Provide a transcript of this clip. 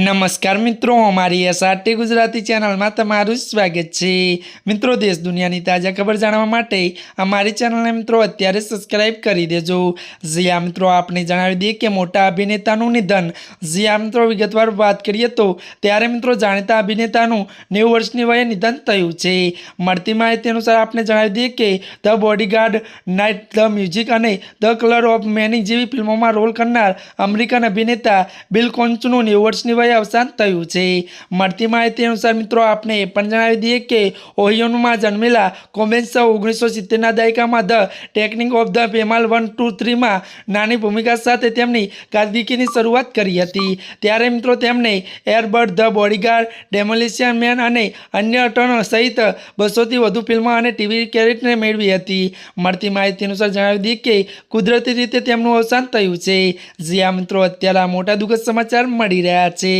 નમસ્કાર મિત્રો, અમારી એસઆરટી ગુજરાતી ચેનલમાં તમારું સ્વાગત છે. મિત્રો, દેશ દુનિયાની તાજા ખબર જાણવા માટે અમારી ચેનલને મિત્રો અત્યારે સબસ્ક્રાઇબ કરી દેજો. જ્યાં મિત્રો આપણે જણાવી દઈએ કે મોટા અભિનેતાનું નિધન. જ્યાં મિત્રો, વિગતવાર વાત કરીએ તો ત્યારે મિત્રો જાણીતા અભિનેતાનું નેવું વર્ષની વયે નિધન થયું છે. મળતી માહિતી અનુસાર આપણે જણાવી દઈએ કે the bodyguard night the music અને ધ કલર ઓફ મેની જેવી ફિલ્મોમાં રોલ કરનાર અમેરિકન અભિનેતા બિલ કોન્ચનું નેવું વર્ષની વયે અવસાન થયું છે. મળતી માહિતી અનુસાર મિત્રો આપણે એ પણ જણાવી દઈએ કે ઓહિયોનમાં જન્મેલા કોમેન્સ ઓગણીસો સિત્તેરના દાયકામાં ધ ટેકનિક ઓફ ધ પેમાલ વન, ટુ, થ્રીમાં નાની ભૂમિકા સાથે તેમની કારકિર્દીની શરૂઆત કરી હતી. ત્યારે મિત્રો, તેમણે એરબર્ડ ધ બોડીગાર્ડ, ડેમોલિશિયન મેન અને અન્ય ટર્ન સહિત બસોથી વધુ ફિલ્મો અને ટીવી કેરેટને મેળવી હતી. મળતી માહિતી અનુસાર જણાવી દઈએ કે કુદરતી રીતે તેમનું અવસાન થયું છે. જ્યાં મિત્રો, અત્યારે મોટા દુઃખદ સમાચાર મળી રહ્યા છે.